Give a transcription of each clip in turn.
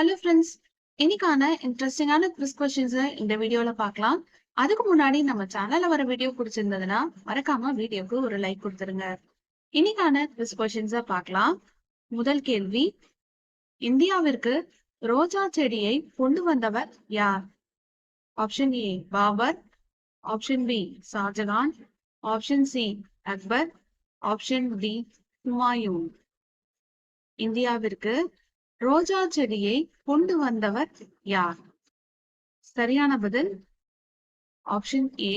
Hello friends இன்னைக்கான இன்ட்ரெஸ்டிங்கான quiz questions இந்த வீடியோல பார்க்கலாம். அதுக்கு முன்னாடி நம்ம சேனல்ல வர வீடியோ பிடிச்சிருந்ததுன்னா மறக்காம வீடியோக்கு ஒரு லைக் கொடுத்துருங்க. இன்னைக்கான குவிஸ் கொஸ்டின்ஸ பார்க்கலாம். முதல் கேள்வி இந்தியாவிற்கு ரோஜா செடியை கொண்டு வந்தவர் யார்? Option A Babur. Option B Shahjahan. Option C Akbar. Option D Humayun. இந்தியாவிற்கு ரோஜா செடியை கொண்டு வந்தவர் யார்? சரியான பதில் ஆப்ஷன் ஏ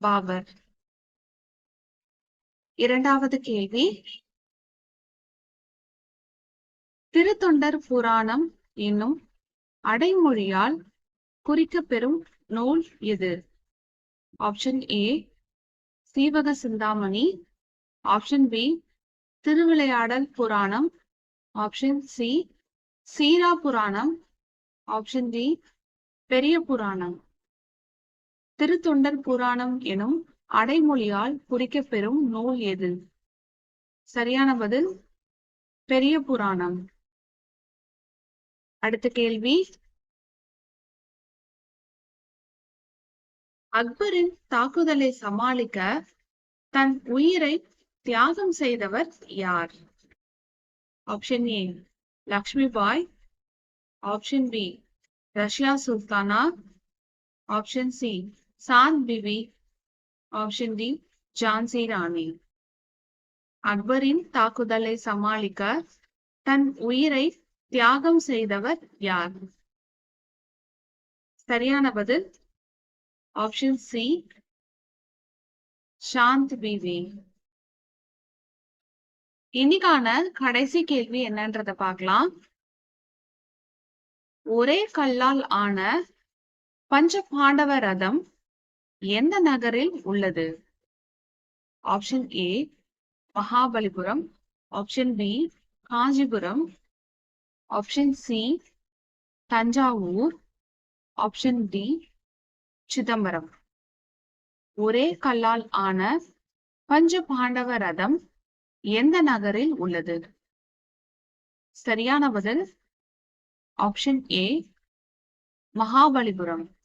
பாபர். இரண்டாவது கேள்வி திருத்தொண்டர் புராணம் என்னும் அடைமொழியால் குறிக்கப்பெறும் நூல் எது? Option A Seevaka Chintamani. Option B Thiruvilaiyadal Puranam option C Seera Puranam option D பெரிய புராணம் திருத்தொண்டர் புராணம் எனும் அடைமொழியால் குறிக்கப்பெறும் நூல் எது? சரியான பதில் பெரிய புராணம் அடுத்த கேள்வி. அக்பரின் தாக்குதலை சமாளிக்க தன் உயிரை தியாகம் செய்தவர் யார்? Option A Lakshmi Bai option B Razia Sultana option C Chand Bibi option D Jhansi Rani அக்பரின் தாக்குதலை சமாளிக்க தன் உயிரை தியாகம் செய்தவர் யார்? சரியான பதில் ஆப்ஷன் சி சாந்த் பிவி இன்னைக்கான கடைசி கேள்வி என்னன்றத பார்க்கலாம். ஒரே கல்லால் ஆன பஞ்ச பாண்டவ ரதம் எந்த நகரில் உள்ளது? Option A Mahabalipuram. Option B Kanchipuram. Option C Thanjavur. Option D Chidambaram. ஒரே கல்லால் ஆன பஞ்ச பாண்டவ ரதம் எந்த நகரில் உள்ளது? சரியான பதில் ஆப்ஷன் ஏ மகாபலிபுரம்.